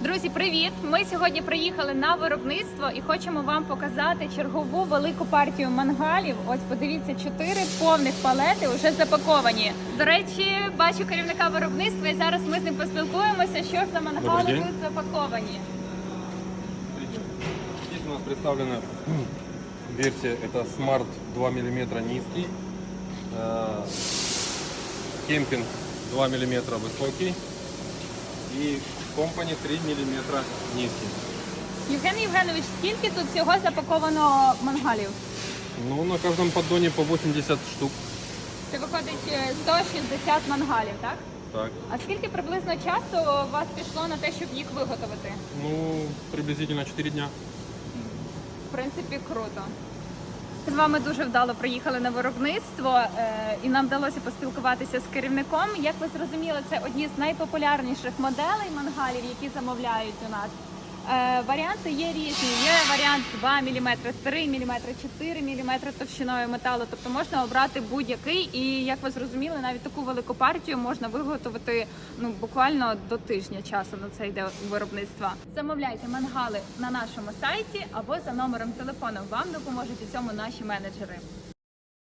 Друзі, привіт! Ми сьогодні приїхали на виробництво і хочемо вам показати чергову велику партію мангалів. Ось подивіться, чотири повних палети вже запаковані. До речі, бачу керівника виробництва, і зараз ми з ним поспілкуємося, що ж за мангали Добрий день. тут запаковані. Здесь у нас представлена версия, это Smart 2 мм низкий, э, кемпинг 2 мм высокий и Company 3 мм низкий. Євген Євгенович, скільки тут всього запаковано мангалів? Ну, на каждом поддоне по 80 штук. Це виходить е, 160 мангалів, так? Так. А скільки приблизно часу у вас пішло на те, щоб їх виготовити? Ну, приблизительно 4 дня. В принципі, круто. З вами дуже вдало приїхали на виробництво, е, і нам вдалося поспілкуватися з керівником. Як ви зрозуміли, це одні з найпопулярніших моделей мангалів, які замовляють у нас. Е, Варіанти є різні. Є варіант 2 мм, 3 мм, 4 мм товщиною металу. Тобто можна обрати будь-який. І як ви зрозуміли, навіть таку велику партію можна виготовити ну буквально до тижня часу на це йде виробництво. Замовляйте мангали на нашому сайті або за номером телефону. Вам допоможуть у цьому наші менеджери.